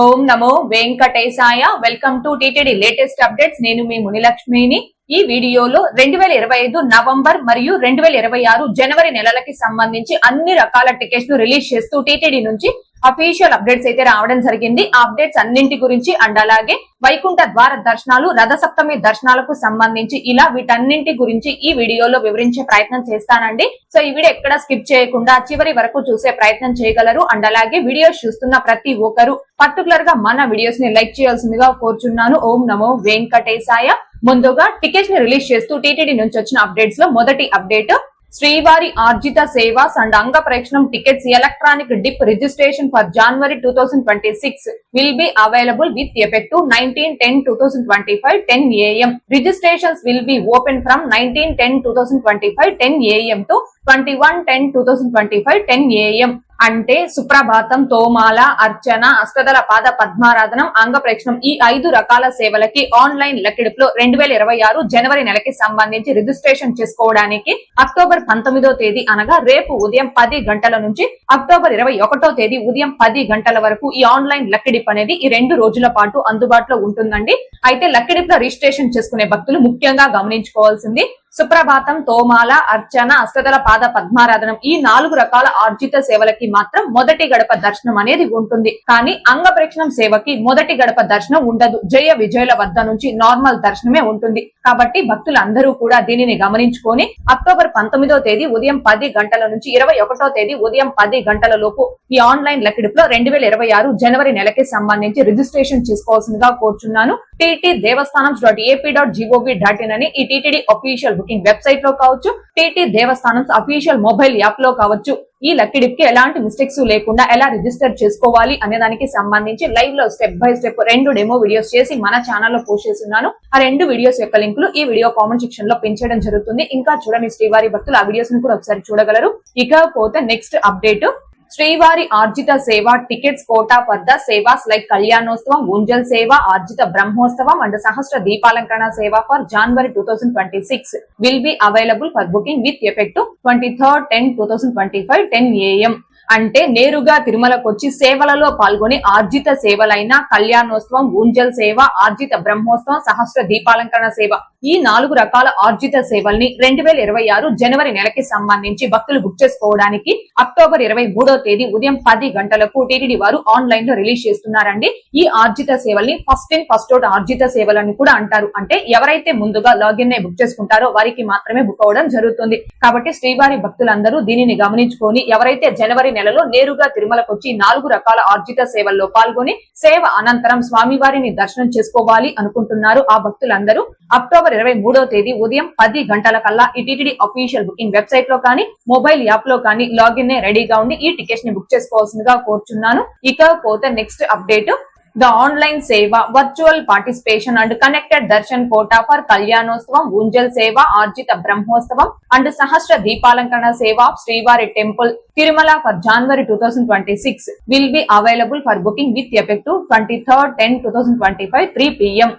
ఓం నమో వెంకటేశాయ. Welcome to TTD latest updates నేను మీ మునిలక్ష్మిని. ఈ వీడియోలో రెండు వేల ఇరవై ఐదు నవంబర్ మరియు రెండు వేల ఇరవై ఆరు జనవరి నెలలకి సంబంధించి అన్ని రకాల టికెట్స్ను రిలీజ్ చేస్తూ టీటీడీ నుంచి అఫీషియల్ అప్డేట్స్ అయితే రావడం జరిగింది. ఆ అప్డేట్స్ అన్నింటి గురించి అండ్ అలాగే వైకుంఠ ద్వార దర్శనాలు రథసప్తమి దర్శనాలకు సంబంధించి ఇలా వీటన్నింటి గురించి ఈ వీడియోలో వివరించే ప్రయత్నం చేస్తానండి. సో ఈ వీడియో ఎక్కడ స్కిప్ చేయకుండా చివరి వరకు చూసే ప్రయత్నం చేయగలరు. అండ్ అలాగే వీడియోస్ చూస్తున్న ప్రతి ఒక్కరు పర్టికులర్గా మన వీడియోస్ని లైక్ చేయాల్సిందిగా కోరుచున్నాను. ఓం నమో వెంకటేశాయ. ముందుగా టికెట్స్ని రిలీజ్ చేస్తూ టీటీడీ నుంచి వచ్చిన అప్డేట్స్లో మొదటి అప్డేట్ శ్రీవారి ఆర్జిత సేవాస్ అండ్ అంగ ప్రేక్షణం tickets electronic dip registration for January two thousand twenty six will be available with effect nineteen ten two thousand twenty five ten AM registrations will be open from nineteen ten two thousand twenty five ten AM to twenty one ten two thousand twenty five ten AM అంటే సుప్రభాతం తోమాల అర్చన అష్టదల పాద పద్మారాధనం అంగ ప్రేక్షణం ఈ ఐదు రకాల సేవలకి online లెక్కెడుపులో రెండు వేల ఇరవై ఆరు జనవరి నెలకి సంబంధించి రిజిస్ట్రేషన్ చేసుకోవడానికి అక్టోబర్ పంతొమ్మిదో తేదీ అనగా రేపు ఉదయం పది గంటల నుంచి అక్టోబర్ ఇరవై ఒకటో తేదీ ఉదయం పది గంటల వరకు ఈ ఆన్లైన్ లక్కెడిప్ అనేది ఈ రెండు రోజుల పాటు అందుబాటులో ఉంటుందండి. అయితే లెక్కిడిప్లో రిజిస్ట్రేషన్ చేసుకునే భక్తులు ముఖ్యంగా గమనించుకోవాల్సింది సుప్రభాతం తోమాల అర్చన అష్టదల పాద పద్మారాధనం ఈ నాలుగు రకాల ఆర్జిత సేవలకి మాత్రం మొదటి గడప దర్శనం అనేది ఉంటుంది. కానీ అంగ ప్రేక్షణం సేవకి మొదటి గడప దర్శనం ఉండదు. జయ విజయుల వద్ద నుంచి నార్మల్ దర్శనమే ఉంటుంది. కాబట్టి భక్తులందరూ కూడా దీనిని గమనించుకొని అక్టోబర్ పంతొమ్మిదో తేదీ ఉదయం పది గంటల నుంచి ఇరవై ఒకటో తేదీ ఉదయం పది గంటల లోపు ఈ ఆన్లైన్ లెక్కిడిప్ రెండు వేల ఇరవై ఆరు జనవరి నెలకి సంబంధించి రిజిస్ట్రేషన్ చేసుకోవాల్సిందిగా కోరుచున్నాను. TT Devasthanam dot AP dot G O V dot in అని ఈ టీటీడీ అఫీషియల్ బుకింగ్ వెబ్సైట్లో కావచ్చు టీటీ దేవస్థానం అఫీషియల్ మొబైల్ యాప్లో కావచ్చు. ఈ లక్కిడిప్కి ఎలాంటి మిస్టేక్స్ లేకుండా ఎలా రిజిస్టర్ చేసుకోవాలి అనే దానికి సంబంధించి లైవ్లో స్టెప్ బై స్టెప్ రెండు డెమో వీడియోస్ చేసి మన ఛానల్లో పోస్ట్ చేస్తున్నాను. ఆ రెండు వీడియోస్ యొక్క లింకులు ఈ వీడియో కామెంట్ సెక్షన్లో పెంచడం జరుగుతుంది. ఇంకా చూడని శ్రీవారి భక్తులు ఆ వీడియోస్ని కూడా ఒకసారి చూడగలరు. ఇకపోతే నెక్స్ట్ అప్డేట్. శ్రీవారి ఆర్జిత సేవ టికెట్స్ కోటా వద్ద సేవాస్ లైక్ కళ్యాణోత్సవం గుంజల్ సేవ ఆర్జిత Brahmotsavam and Sahasra Deepalankarana Seva for January two thousand twenty six will be available for booking with effect twenty third ten two thousand twenty five ten AM అంటే నేరుగా తిరుమలకు వచ్చి సేవలలో పాల్గొని ఆర్జిత సేవలైన కళ్యాణోత్సవం ఊంజల్ సేవ ఆర్జిత బ్రహ్మోత్సవం సహస్ర దీపాలంకరణ సేవ. ఈ నాలుగు రకాల ఆర్జిత సేవల్ని రెండు వేల ఇరవై ఆరు జనవరి నెలకి సంబంధించి భక్తులు బుక్ చేసుకోవడానికి అక్టోబర్ ఇరవై మూడో తేదీ ఉదయం పది గంటలకు టీటీడీ వారు ఆన్లైన్లో రిలీజ్ చేస్తున్నారండి. ఈ ఆర్జిత సేవల్ని ఫస్ట్ ఇన్ ఫస్ట్ అవుట్ ఆర్జిత సేవలని కూడా అంటారు. అంటే ఎవరైతే ముందుగా లాగిన్ బుక్ చేసుకుంటారో వారికి మాత్రమే బుక్ అవ్వడం జరుగుతుంది. కాబట్టి శ్రీవారి భక్తులందరూ దీనిని గమనించుకొని ఎవరైతే జనవరి నెలలో నేరుగా తిరుమలకు వచ్చి నాలుగు రకాల ఆర్జిత సేవల్లో పాల్గొని సేవ అనంతరం స్వామివారిని దర్శనం చేసుకోవాలి అనుకుంటున్నారు ఆ భక్తులందరూ. అక్టోబర్ ఇరవై మూడో తేదీ ఉదయం పది గంటల కల్లా ఈ టీటీడీ అఫీషియల్ బుకింగ్ వెబ్సైట్లో కానీ మొబైల్ యాప్లో కానీ లాగిన్ రెడీగా ఉండి ఈ టికెట్స్ని బుక్ చేసుకోవాల్సిందిగా కోరుచున్నాను. ఇకపోతే next update the online Seva virtual participation and connected darshan quota for Kalyanotsavam Unjal Seva ఆర్జిత Brahmotsavam and Sahasra Deepalankarana Seva Srivari temple Tirumala for January two thousand twenty six will be available for booking with effect twenty third ten two thousand twenty five three PM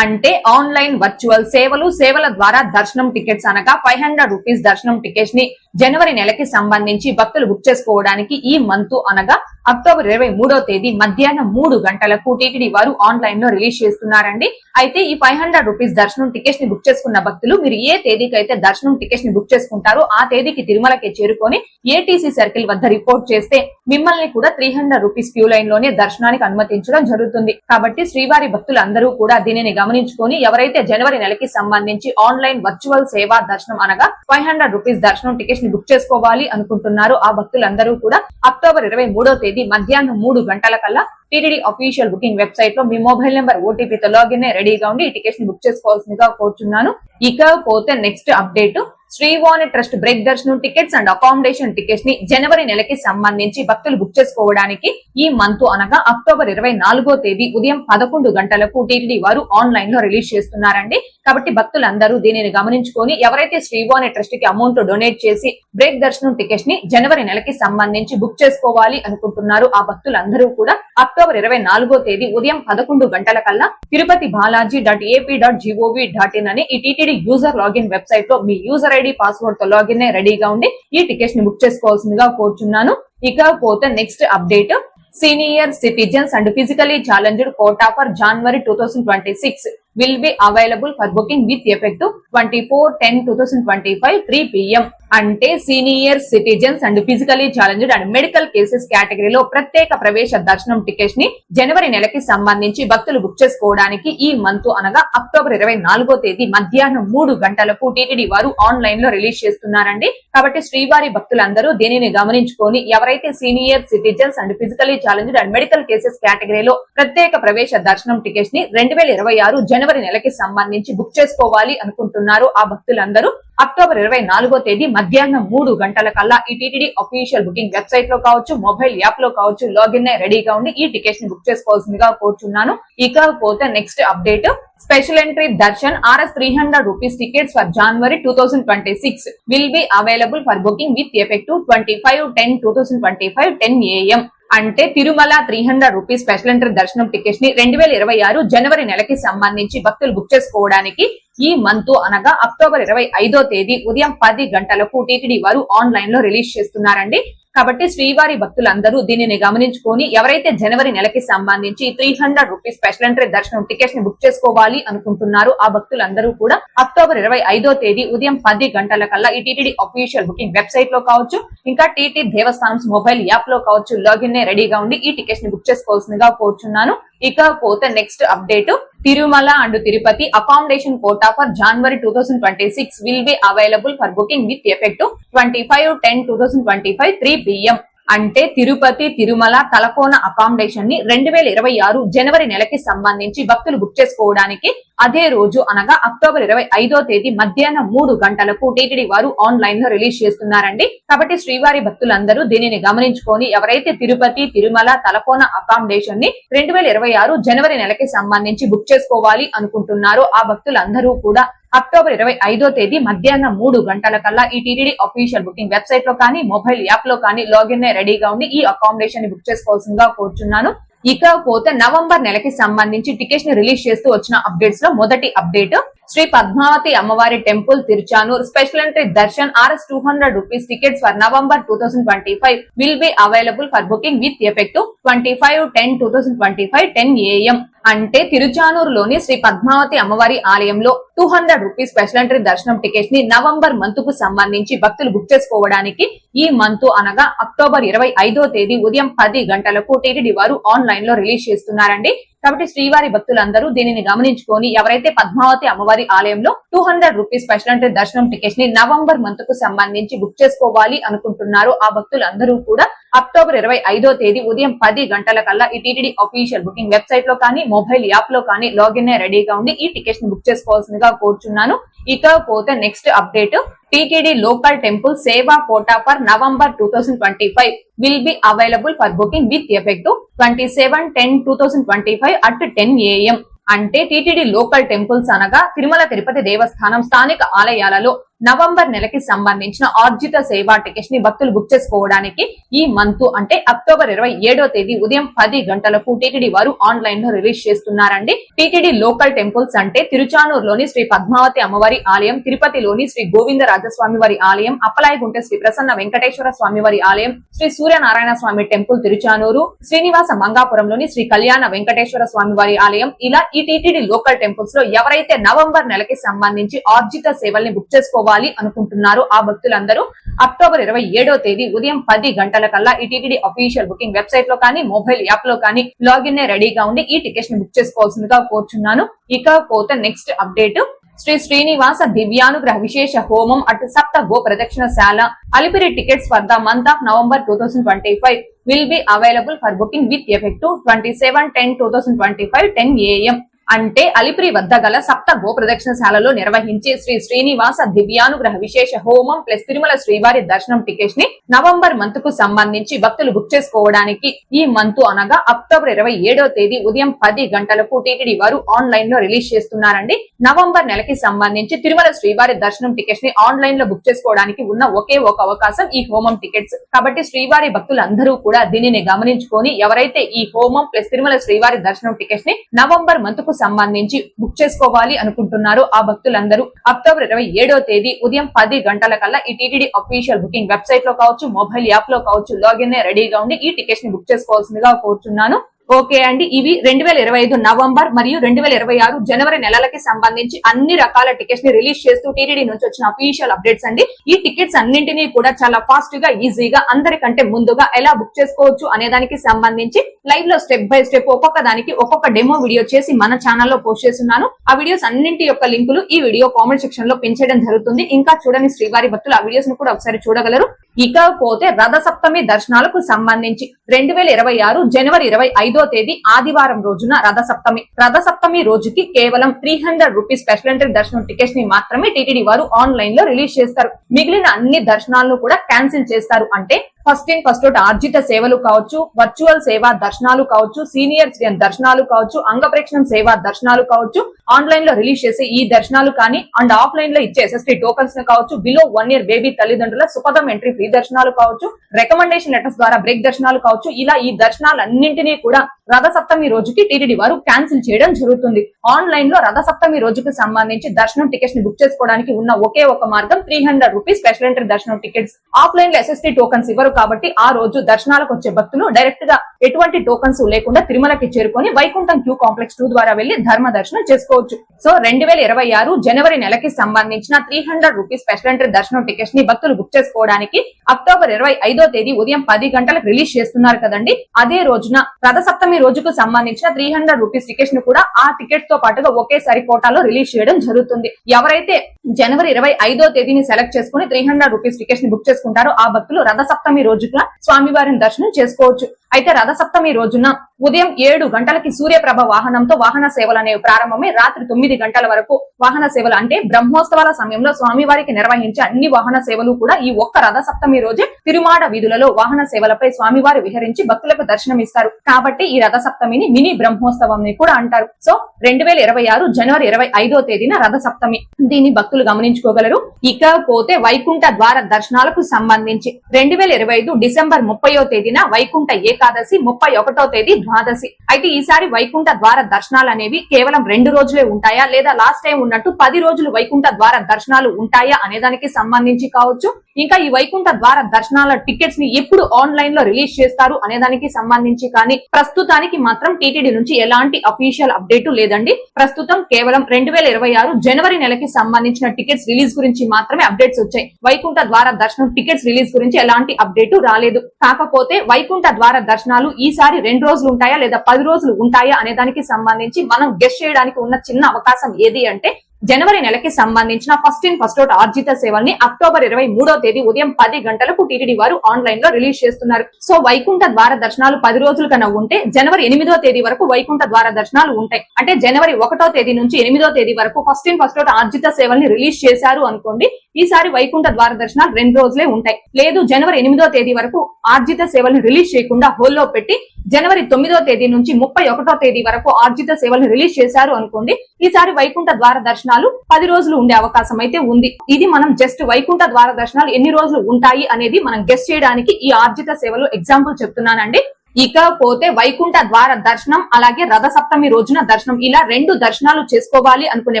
అంటే online virtual సేవలు సేవల ద్వారా దర్శనం tickets అనగా five hundred rupees దర్శనం టికెట్స్ని జనవరి నెలకి సంబంధించి భక్తులు బుక్ చేసుకోవడానికి ఈ మంత్ అనగా అక్టోబర్ ఇరవై మూడో తేదీ మధ్యాహ్నం మూడు గంటలకు టీటీడీ వారు ఆన్లైన్లో రిలీజ్ చేస్తున్నారండి. అయితే ఈ ఫైవ్ హండ్రెడ్ రూపీస్ దర్శనం టికెట్స్ని బుక్ చేసుకున్న భక్తులు మీరు ఏ తేదీకి అయితే దర్శనం టికెట్స్ని బుక్ చేసుకుంటారో ఆ తేదీకి తిరుమలకి చేరుకొని ఏటీసీ సర్కిల్ వద్ద రిపోర్ట్ చేస్తే మిమ్మల్ని కూడా త్రీ హండ్రెడ్ రూపీస్ క్యూ లైన్లోనే దర్శనానికి అనుమతించడం జరుగుతుంది. కాబట్టి శ్రీవారి భక్తులందరూ కూడా దీనిని గమనించుకొని ఎవరైతే జనవరి నెలకి సంబంధించి ఆన్లైన్ వర్చువల్ సేవా దర్శనం అనగా ఫైవ్ హండ్రెడ్ రూపీస్ దర్శనం టికెట్స్ని బుక్ చేసుకోవాలి అనుకుంటున్నారో ఆ భక్తులందరూ కూడా అక్టోబర్ ఇరవై మూడో తేదీ మధ్యాహ్నం మూడు గంటల కల్లా టీటీడీ అఫీషియల్ బుకింగ్ వెబ్సైట్లో మీ మొబైల్ నెంబర్ ఓటీపీతో లాగిన్ రెడీగా ఉండి ఈ టికెట్స్ని బుక్ చేసుకోవాల్సిందిగా కోరుచున్నాను. ఇకపోతే next update Srivani trust break దర్శనం టికెట్స్ అండ్ అకామిడేషన్ టికెట్స్ని జనవరి నెలకి సంబంధించి భక్తులు బుక్ చేసుకోవడానికి ఈ మంత్ అనగా అక్టోబర్ ఇరవై నాలుగో తేదీ ఉదయం పదకొండు గంటలకు టీటీడీ వారు ఆన్లైన్లో రిలీజ్ చేస్తున్నారండి. కాబట్టి భక్తులందరూ దీనిని గమనించుకొని ఎవరైతే శ్రీవాణి ట్రస్ట్కి అమౌంట్ డొనేట్ చేసి బ్రేక్ దర్శనం టికెట్స్ని జనవరి నెలకి సంబంధించి బుక్ చేసుకోవాలి అనుకుంటున్నారు ఆ భక్తులందరూ కూడా అక్టోబర్ ఇరవై నాలుగో తేదీ ఉదయం పదకొండు గంటల కల్లా Tirupati Balaji dot AP dot G O V dot in అని ఈ టీటీడీ యూజర్ లాగిన్ వెబ్సైట్లో మీ యూజర్ ఐడి ఐడి పాస్వర్డ్తో లాగిన్ రెడీగా ఉండి ఈ టికెట్ని బుక్ చేసుకోవాల్సిందిగా కోరుచున్నాను. ఇకపోతే next update senior citizens and physically challenged quota for January two thousand twenty six will be available for booking with effect twenty four ten two thousand twenty five three PM అంటే senior citizens and physically challenged and medical cases కేటగిరీలో ప్రత్యేక ప్రవేశ దర్శనం టికెట్స్ని జనవరి నెలకి సంబంధించి భక్తులు బుక్ చేసుకోవడానికి ఈ మంత్ అనగా అక్టోబర్ ఇరవై నాలుగో తేదీ మధ్యాహ్నం మూడు గంటలకు టీటీడీ వారు ఆన్లైన్లో రిలీజ్ చేస్తున్నారండి. కాబట్టి శ్రీవారి భక్తులందరూ దీనిని గమనించుకొని ఎవరైతే senior citizens and physically challenged and medical cases కేటగిరీలో ప్రత్యేక ప్రవేశ దర్శనం టికెట్స్ని రెండు వేల ఇరవై ఆరు జనవరి నెలకి సంబంధించి బుక్ చేసుకోవాలి అనుకుంటున్నారు ఆ భక్తులందరూ. అక్టోబర్ ఇరవై నాలుగో తేదీ మధ్యాహ్నం మూడు గంటల కల్లా ఈ టీటీడీ అఫీషియల్ బుకింగ్ వెబ్సైట్లో కావచ్చు మొబైల్ యాప్లో కావచ్చు లాగిన్ అయి రెడీగా ఉండి ఈ టికెట్స్ని బుక్ చేసుకోవాల్సిందిగా కోరుచున్నాను. ఇకపోతే next update special entry darshan RS three hundred rupees tickets for January two thousand twenty six will be available for booking with effect twenty five ten two thousand twenty five ten AM అంటే Tirumala three hundred rupees special entry దర్శనం టికెట్స్ని రెండు వేల ఇరవై ఆరు జనవరి నెలకి సంబంధించి భక్తులు బుక్ చేసుకోవడానికి ఈ మంత్ అనగా అక్టోబర్ ఇరవై ఐదో తేదీ ఉదయం పది గంటలకు టీటీడీ వారు ఆన్లైన్లో రిలీజ్ చేస్తున్నారండి. కాబట్టి శ్రీవారి భక్తులందరూ దీనిని గమనించుకొని ఎవరైతే జనవరి నెలకి సంబంధించి three hundred rupees special entry దర్శనం టికెట్స్ని బుక్ చేసుకోవాలి అనుకుంటున్నారు ఆ భక్తులందరూ కూడా అక్టోబర్ ఇరవై ఐదో తేదీ ఉదయం పది గంటల కల్లా ఈ టీటీడీ అఫీషియల్ బుకింగ్ వెబ్సైట్లో కావచ్చు ఇంకా టీటీ దేవస్థానం మొబైల్ యాప్లో కావచ్చు లాగిన్ రెడీగా ఉండి ఈ టికెట్స్ని బుక్ చేసుకోవాల్సిందిగా కోరుచున్నాను. ఇకపోతే next update Tirumala and Tirupati accommodation quota for January two thousand twenty six will be available for booking with effect twenty five ten two thousand twenty five three PM అంటే తిరుపతి తిరుమల తలకోన అకామిడేషన్ని రెండు వేల ఇరవై ఆరు జనవరి నెలకి సంబంధించి భక్తులు బుక్ చేసుకోవడానికి అదే రోజు అనగా అక్టోబర్ ఇరవై ఐదో తేదీ మధ్యాహ్నం మూడు గంటలకు టీటీడీ వారు ఆన్లైన్లో రిలీజ్ చేస్తున్నారండి. కాబట్టి శ్రీవారి భక్తులందరూ దీనిని గమనించుకొని ఎవరైతే తిరుపతి తిరుమల తలకోన అకామిడేషన్ని రెండు వేల ఇరవై ఆరు జనవరి నెలకి సంబంధించి బుక్ చేసుకోవాలి అనుకుంటున్నారో ఆ భక్తులందరూ కూడా అక్టోబర్ ఇరవై ఐదో తేదీ మధ్యాహ్నం మూడు గంటల కల్లా ఈ టీటీడీ అఫీషియల్ బుకింగ్ వెబ్సైట్లో కానీ మొబైల్ యాప్లో కానీ లాగిన్ రెడీగా ఉండి ఈ అకామిడేషన్ని బుక్ చేసుకోవాల్సిందిగా కోరుచున్నాను. ఇకపోతే నవంబర్ నెలకి సంబంధించి టికెట్స్ని రిలీజ్ చేస్తూ వచ్చిన అప్డేట్స్లో మొదటి అప్డేట్ శ్రీ పద్మావతి అమ్మవారి temple Tiruchanur special entry darshan RS two hundred rupees tickets for November two thousand twenty five will be available for booking with effect twenty five ten two thousand twenty five ten AM. అంటే తిరుచానూరులోని శ్రీ పద్మావతి అమ్మవారి ఆలయంలో two hundred rupees special entry దర్శనం టికెట్స్ని November మంత్కు సంబంధించి భక్తులు book చేసుకోవడానికి ఈ మంత్ అనగా అక్టోబర్ ఇరవై ఐదో తేదీ ఉదయం పది గంటలకు టీటీడీ వారు ఆన్లైన్లో రిలీజ్ చేస్తున్నారండి. కాబట్టి శ్రీవారి భక్తులందరూ దీనిని గమనించుకొని ఎవరైతే పద్మావతి అమ్మవారి ఆలయంలో టూ హండ్రెడ్ రూపీస్ స్పెషల్ అంటే దర్శనం టికెట్స్ని నవంబర్ మంత్కు సంబంధించి బుక్ చేసుకోవాలి అనుకుంటున్నారో ఆ భక్తులందరూ కూడా అక్టోబర్ ఇరవై ఐదో తేదీ ఉదయం పది గంటల కల్లా ఈ టీటీడీ అఫీషియల్ బుకింగ్ వెబ్సైట్లో కానీ మొబైల్ యాప్లో కానీ లాగిన్ రెడీగా ఉండి ఈ టికెట్స్ని బుక్ చేసుకోవాల్సిందిగా కోరుచున్నాను. ఇకపోతే next update TTD local temple seva quota for November two thousand twenty five will be available for booking with effect twenty seven ten two thousand twenty five at ten AM అంటే TTD local temples అనగా తిరుమల తిరుపతి దేవస్థానం స్థానిక ఆలయాలలో November నెలకి సంబంధించిన ఆర్జిత సేవా టికెట్స్ని భక్తులు book చేసుకోవడానికి ఈ మంత్ అంటే అక్టోబర్ ఇరవై ఏడో తేదీ ఉదయం పది గంటలకు టీటీడీ వారు ఆన్లైన్లో రిలీజ్ చేస్తున్నారండి. టీటీడీ లోకల్ టెంపుల్స్ అంటే తిరుచానూరులోని శ్రీ పద్మావతి అమ్మవారి ఆలయం తిరుపతిలోని శ్రీ గోవింద రాజస్వామి వారి ఆలయం అప్పలాయగుంట శ్రీ ప్రసన్న వెంకటేశ్వర స్వామి వారి ఆలయం శ్రీ సూర్యనారాయణ స్వామి టెంపుల్ తిరుచానూరు శ్రీనివాస మంగాపురంలోని శ్రీ కళ్యాణ వెంకటేశ్వర స్వామి వారి ఆలయం. ఇలా ఈ టీటీడీ లోకల్ టెంపుల్స్లో ఎవరైతే నవంబర్ నెలకి సంబంధించి ఆర్జిత సేవల్ని బుక్ చేసుకోవాలి అనుకుంటున్నారు. ఆ భక్తులందరూ అక్టోబర్ ఇరవై ఏడో తేదీ ఉదయం పది గంటల కల్లా ఈ టీటీడీ అఫీషియల్ బుకింగ్ వెబ్సైట్లో కానీ మొబైల్ యాప్లో కానీ లాగిన్ రెడీగా ఉండి ఈ టికెట్స్ని బుక్ చేసుకోవాల్సిందిగా కోరుచున్నాను. ఇకపోతే నెక్స్ట్ అప్డేట్ శ్రీ శ్రీనివాస దివ్యానుగ్రహ విశేష హోమం అటు Sapta Go Pradakshinasala Alipiri tickets for the month of November two thousand twenty five will be available for booking with effect twenty seven ten two thousand twenty five ten AM అంటే అలిపిరి వద్ద గల సప్త go ప్రదక్షిణశాలలో నిర్వహించే శ్రీ శ్రీనివాస దివ్యానుగ్రహ విశేష హోమం plus Tirumala శ్రీవారి దర్శనం టికెట్స్ని నవంబర్ మంత్కు సంబంధించి భక్తులు బుక్ చేసుకోవడానికి ఈ మంత్ అనగా అక్టోబర్ ఇరవై ఏడో తేదీ ఉదయం పది గంటలకు టీటీడీ వారు ఆన్లైన్లో రిలీజ్ చేస్తున్నారండి. నవంబర్ నెలకి సంబంధించి తిరుమల శ్రీవారి దర్శనం టికెట్స్ని ఆన్లైన్లో బుక్ చేసుకోవడానికి ఉన్న ఒకే ఒక అవకాశం ఈ హోమం టికెట్స్. కాబట్టి శ్రీవారి భక్తులందరూ కూడా దీనిని గమనించుకొని ఎవరైతే ఈ హోమం ప్లస్ తిరుమల శ్రీవారి దర్శనం టికెట్స్ని నవంబర్ మంత్కు సంబంధించి బుక్ చేసుకోవాలి అనుకుంటున్నారు. ఆ భక్తులందరూ అక్టోబర్ ఇరవై ఏడో తేదీ ఉదయం పది గంటల కల్లా ఈ టీటీడీ అఫీషియల్ బుకింగ్ వెబ్సైట్లో కావచ్చు మొబైల్ యాప్లో కావచ్చు లాగిన్ రెడీగా ఉండి ఈ టికెట్స్ని బుక్ చేసుకోవాల్సిందిగా కోరుతున్నాను ఓకే అండి. ఇవి రెండు వేల ఇరవై ఐదు నవంబర్ మరియు రెండు వేల ఇరవై ఆరు జనవరి నెలలకి సంబంధించి అన్ని రకాల టికెట్స్ని రిలీజ్ చేస్తూ టీటీడీ నుంచి వచ్చిన అఫీషియల్ అప్డేట్స్ అండి. ఈ టికెట్స్ అన్నింటినీ కూడా చాలా ఫాస్ట్గా ఈజీగా అందరికంటే ముందుగా ఎలా బుక్ చేసుకోవచ్చు అనే దానికి సంబంధించి లైవ్లో స్టెప్ బై స్టెప్ ఒక్కొక్క దానికి ఒక్కొక్క డెమో వీడియో చేసి మన ఛానల్లో పోస్ట్ చేస్తున్నాను. ఆ వీడియోస్ అన్నింటి యొక్క లింకులు ఈ వీడియో కామెంట్ సెక్షన్లో పెంచడం జరుగుతుంది. ఇంకా చూడని శ్రీవారి భక్తులు ఆ వీడియోస్ను కూడా ఒకసారి చూడగలరు. ఇకపోతే రథ సప్తమి దర్శనాలకు సంబంధించి రెండు వేల ఇరవై ఆరు జనవరి ఇరవై తేదీ ఆదివారం రోజున రథ సప్తమి రథ సప్తమి రోజుకి కేవలం three hundred rupees special entry దర్శనం టికెట్స్ని మాత్రమే టీటీడీ వారు ఆన్లైన్లో రిలీజ్ చేస్తారు. మిగిలిన అన్ని దర్శనాలను కూడా క్యాన్సిల్ చేస్తారు. అంటే ఫస్ట్ ఇన్ ఫస్ట్ అవుట్ ఆర్జిత సేవలు కావచ్చు వర్చువల్ సేవా దర్శనాలు కావచ్చు సీనియర్ సిటిజన్ దర్శనాలు కావచ్చు అంగప్రేక్షణం సేవా దర్శనాలు కావచ్చు ఆన్లైన్లో రిలీజ్ చేసే ఈ దర్శనాలు కానీ అండ్ ఆఫ్లైన్లో ఇచ్చే ఎస్ఎస్టీ టోకన్స్ కావచ్చు బిలో వన్ ఇయర్ బేబీ తల్లిదండ్రుల సుపదం ఎంట్రీ ఫ్రీ దర్శనాలు కావచ్చు రికమెండేషన్ లెటర్స్ ద్వారా బ్రేక్ దర్శనాలు కావచ్చు ఇలా ఈ దర్శనాలన్నింటినీ కూడా రథ సప్తమి రోజుకి టీటీడీ వారు క్యాన్సిల్ చేయడం జరుగుతుంది. ఆన్లైన్లో రథ సప్తమి రోజుకి సంబంధించి దర్శనం టికెట్స్ని బుక్ చేసుకోవడానికి ఉన్న ఒకే ఒక మార్గం three hundred rupees special entry దర్శనం టికెట్స్ ఆఫ్లైన్లో ఎస్ఎస్టీ టోకన్స్ ఇవ్వరు కాబట్టి ఆ రోజు దర్శనాలకు వచ్చే భక్తులు డైరెక్ట్గా ఎటువంటి టోకన్స్ లేకుండా తిరుమలకి చేరుకొని వైకుంఠం క్యూ కాంప్లెక్స్ టూ ద్వారా వెళ్ళి ధర్మ దర్శనం చేసుకోవచ్చు. సో రెండు వేల ఇరవై ఆరు జనవరి నెలకి సంబంధించిన three hundred rupees special entry దర్శనం టికెట్స్ని భక్తులు బుక్ చేసుకోవడానికి అక్టోబర్ ఇరవై ఐదో తేదీ ఉదయం పది గంటలకు రిలీజ్ చేస్తున్నారు కదండి. అదే రోజున రథ సప్తమి రోజుకు సంబంధించిన త్రీ హండ్రెడ్ రూపీస్ టికెట్స్ను కూడా ఆ టికెట్స్తో పాటుగా ఒకేసారి కోటాలో రిలీజ్ చేయడం జరుగుతుంది. ఎవరైతే జనవరి ఇరవై ఐదో తేదీని సెలెక్ట్ చేసుకుని త్రీ హండ్రెడ్ రూపీస్ టికెట్స్ని బుక్ చేసుకుంటారో ఆ భక్తులు రథ సప్తమి రోజుగా స్వామివారిని దర్శనం చేసుకోవచ్చు. అయితే రథ సప్తమి రోజున ఉదయం ఏడు గంటలకి సూర్యప్రభ వాహనంతో వాహన సేవలు అనేవి ప్రారంభమై రాత్రి తొమ్మిది గంటల వరకు వాహన సేవలు అంటే బ్రహ్మోత్సవాల సమయంలో స్వామివారికి నిర్వహించే అన్ని వాహన సేవలు కూడా ఈ ఒక్క రథ సప్తమి రోజే తిరుమాడ వీధులలో వాహన సేవలపై స్వామివారు విహరించి భక్తులకు దర్శనం ఇస్తారు కాబట్టి ఈ రథ సప్తమిని మినీ బ్రహ్మోత్సవం ని కూడా అంటారు. సో రెండు వేల ఇరవై ఆరు జనవరి ఇరవై ఐదో తేదీన రథ సప్తమి దీన్ని భక్తులు గమనించుకోగలరు. ఇకపోతే వైకుంఠ ద్వార దర్శనాలకు సంబంధించి రెండు వేల ఇరవై ఐదు డిసెంబర్ ముప్పయో తేదీన వైకుంఠ ఏకాదశి ముప్పై ఒకటో తేదీ ద్వాదశి. అయితే ఈసారి వైకుంఠ ద్వార దర్శనాలు అనేవి కేవలం రెండు రోజులే ఉంటాయా? లేదా లాస్ట్ టైం ఉన్నట్టు పది రోజులు వైకుంఠ ద్వార దర్శనాలు ఉంటాయా అనే దానికి సంబంధించి కావచ్చు? ఇంకా ఈ వైకుంఠ ద్వార దర్శనాల టికెట్స్ని ఎప్పుడు ఆన్లైన్లో రిలీజ్ చేస్తారు అనే దానికి సంబంధించి కానీ ప్రస్తుతానికి మాత్రం టీటీడీ నుంచి ఎలాంటి అఫీషియల్ అప్డేట్ లేదండి. ప్రస్తుతం కేవలం రెండు వేల ఇరవై ఆరు జనవరి నెలకి సంబంధించిన టికెట్స్ రిలీజ్ గురించి మాత్రమే అప్డేట్స్ వచ్చాయి. వైకుంఠ ద్వార దర్శనం టికెట్స్ రిలీజ్ గురించి ఎలాంటి అప్డేట్ రాలేదు. కాకపోతే వైకుంఠ ద్వార దర్శనాలు ఈసారి రెండు రోజులు ఉంటాయా లేదా పది రోజులు ఉంటాయా అనే దానికి సంబంధించి మనం గెస్ట్ చేయడానికి ఉన్న చిన్న అవకాశం ఏది అంటే జనవరి నెలకి సంబంధించిన ఫస్ట్ ఇన్ ఫస్ట్ అవుట్ ఆర్జిత సేవల్ని అక్టోబర్ ఇరవై మూడో తేదీ ఉదయం పది గంటలకు టీటీడీ వారు ఆన్లైన్లో రిలీజ్ చేస్తున్నారు. సో వైకుంఠ ద్వార దర్శనాలు పది రోజుల కన్నా ఉంటే జనవరి ఎనిమిదో తేదీ వరకు వైకుంఠ ద్వార దర్శనాలు ఉంటాయి. అంటే జనవరి ఒకటో తేదీ నుంచి ఎనిమిదో తేదీ వరకు ఫస్ట్ ఇన్ ఫస్ట్ అవుట్ ఆర్జిత సేవల్ని రిలీజ్ చేశారు అనుకోండి ఈసారి వైకుంఠ ద్వార దర్శనాలు రెండు రోజులే ఉంటాయి. లేదు జనవరి ఎనిమిదో తేదీ వరకు ఆర్జిత సేవల్ని రిలీజ్ చేయకుండా హోల్లో పెట్టి జనవరి తొమ్మిదో తేదీ నుంచి ముప్పై ఒకటో తేదీ వరకు ఆర్జిత సేవలు రిలీజ్ చేశారు అనుకోండి. ఈసారి వైకుంఠ ద్వార దర్శనాలు పది రోజులు ఉండే అవకాశం అయితే ఉంది. ఇది మనం జస్ట్ వైకుంఠ ద్వార దర్శనాలు ఎన్ని రోజులు ఉంటాయి అనేది మనం గెస్ట్ చేయడానికి ఈ ఆర్జిత సేవలు ఎగ్జాంపుల్ చెప్తున్నానండి. ఇకపోతే వైకుంఠ ద్వార దర్శనం అలాగే రథ సప్తమి రోజున దర్శనం. ఇలా రెండు దర్శనాలు చేసుకోవాలి అనుకునే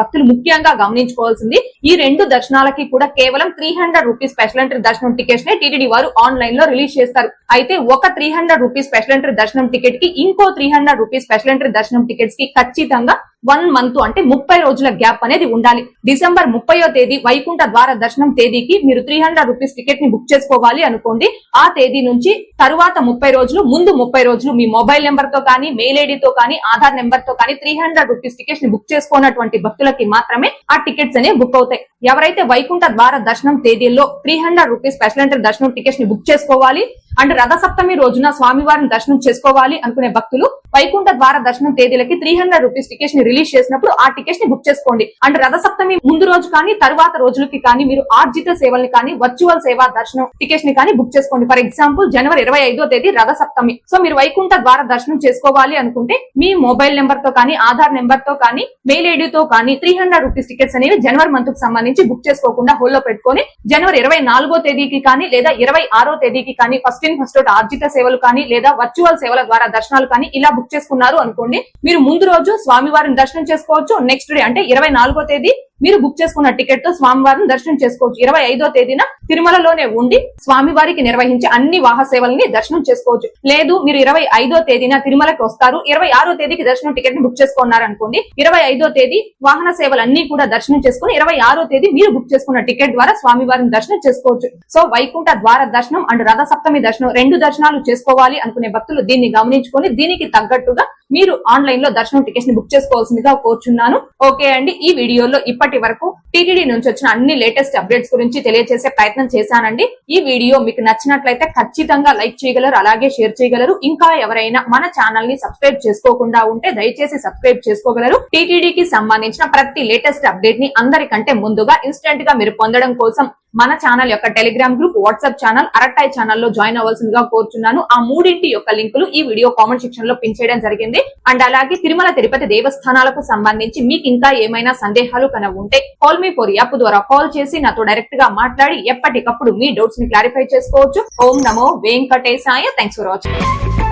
భక్తులు ముఖ్యంగా గమనించుకోవాల్సింది ఈ రెండు దర్శనాలకి కూడా కేవలం three hundred rupees special entry దర్శనం టికెట్స్ నే టీటీడీ వారు ఆన్లైన్లో రిలీజ్ చేస్తారు. అయితే ఒక three hundred rupees special entry దర్శనం టికెట్కి ఇంకో three hundred rupees special entry దర్శనం టికెట్స్కి ఖచ్చితంగా వన్ మంత్ అంటే ముప్పై రోజుల గ్యాప్ అనేది ఉండాలి. డిసెంబర్ ముప్పయో తేదీ వైకుంఠ ద్వార దర్శనం తేదీకి మీరు త్రీ హండ్రెడ్ రూపీస్ టికెట్ని బుక్ చేసుకోవాలి అనుకోండి. ఆ తేదీ నుంచి తరువాత ముప్పై రోజులు ముందు ముప్పై రోజులు మీ మొబైల్ నెంబర్తో కానీ మెయిల్ ఐడితో కానీ ఆధార్ నెంబర్తో కానీ త్రీ హండ్రెడ్ రూపీస్ టికెట్స్ని బుక్ చేసుకున్నటువంటి భక్తులకి మాత్రమే ఆ టికెట్స్ అనేవి బుక్ అవుతాయి. ఎవరైతే వైకుంఠ ద్వార దర్శనం తేదీల్లో three hundred rupees special entry దర్శనం టికెట్స్ని బుక్ చేసుకోవాలి అండ్ రథ సప్తమి రోజున స్వామివారిని దర్శనం చేసుకోవాలి అనుకునే భక్తులు వైకుంఠ ద్వార దర్శనం తేదీలకి త్రీ హండ్రెడ్ రూపీస్ టికెట్స్ని రిలీజ్ చేసినప్పుడు ఆ టికెట్స్ని బుక్ చేసుకోండి. అండ్ రథ సప్తమి ముందు రోజు కానీ తరువాత రోజులకి కానీ మీరు ఆర్జిత సేవల్ని కానీ వర్చువల్ సేవా దర్శనం టికెట్స్ని కానీ బుక్ చేసుకోండి. ఫర్ ఎగ్జాంపుల్ జనవరి ఇరవై ఐదో తేదీ రథ సప్తమి సో మీరు వైకుంఠ ద్వార దర్శనం చేసుకోవాలి అనుకుంటే మీ మొబైల్ నెంబర్తో కానీ ఆధార్ నెంబర్తో కానీ మెయిల్ ఐడితో కానీ త్రీ హండ్రెడ్ రూపీస్ టికెట్స్ అనేవి జనవరి మంత్కు సంబంధించి బుక్ చేసుకోకుండా హోల్లో పెట్టుకొని జనవరి ఇరవై నాలుగో తేదీకి కానీ లేదా ఇరవై ఆరో తేదీకి కానీ first first in first out ఆర్జిత సేవలు కానీ లేదా వర్చువల్ సేవల ద్వారా దర్శనాలు కానీ ఇలా బుక్ చేసుకున్నారు అనుకోండి మీరు ముందు రోజు స్వామివారిని దర్శనం చేసుకోవచ్చు. నెక్స్ట్ డే అంటే ఇరవై తేదీ మీరు బుక్ చేసుకున్న టికెట్తో స్వామివారిని దర్శనం చేసుకోవచ్చు. ఇరవై ఐదో తేదీన తిరుమలలోనే ఉండి స్వామివారికి నిర్వహించే అన్ని వాహ సేవల్ని దర్శనం చేసుకోవచ్చు. లేదు మీరు ఇరవై ఐదో తేదీన తిరుమలకి వస్తారు. ఇరవై ఆరో తేదీకి దర్శనం టికెట్ని బుక్ చేసుకున్నారు అనుకోండి ఇరవై ఐదో తేదీ వాహన సేవలన్నీ కూడా దర్శనం చేసుకుని ఇరవై ఆరో తేదీ మీరు బుక్ చేసుకున్న టికెట్ ద్వారా స్వామివారిని దర్శనం చేసుకోవచ్చు. సో వైకుంఠ ద్వార దర్శనం అండ్ రథ సప్తమి దర్శనం రెండు దర్శనాలు చేసుకోవాలి అనుకునే భక్తులు దీన్ని గమనించుకొని దీనికి తగ్గట్టుగా మీరు ఆన్లైన్లో దర్శనం టికెట్స్ని బుక్ చేసుకోవాల్సిందిగా కోరుచున్నాను. ఓకే అండి ఈ వీడియోలో ఇప్పటి వరకు టీటీడీ నుంచి వచ్చిన అన్ని లేటెస్ట్ అప్డేట్స్ గురించి తెలియజేసే ప్రయత్నం చేశానండి. ఈ వీడియో మీకు నచ్చినట్లయితే ఖచ్చితంగా లైక్ చేయగలరు అలాగే షేర్ చేయగలరు. ఇంకా ఎవరైనా మన ఛానల్ని సబ్స్క్రైబ్ చేసుకోకుండా ఉంటే దయచేసి సబ్స్క్రైబ్ చేసుకోగలరు. టీటీడీకి సంబంధించిన ప్రతి లేటెస్ట్ అప్డేట్ని అందరికంటే ముందుగా ఇన్స్టెంట్గా మీరు పొందడం కోసం మన ఛానల్ యొక్క telegram group whatsapp channel Arattai ఛానల్లో జాయిన్ అవ్వాల్సిందిగా కోరుచున్నాను. ఆ మూడింటి యొక్క లింకులు ఈ వీడియో కామెంట్ సెక్షన్లో పిన్ చేయడం జరిగింది. అండ్ అలాగే తిరుమల తిరుపతి దేవస్థానాలకు సంబంధించి మీకు ఇంకా ఏమైనా సందేహాలు కన ఉంటే కాల్ మీ ఫోర్ యాప్ ద్వారా కాల్ చేసి నాతో డైరెక్ట్గా మాట్లాడి ఎప్పటికప్పుడు మీ డౌట్స్ని క్లారిఫై చేసుకోవచ్చు. ఓం నమో వెంకటేశాయ. Thanks for watching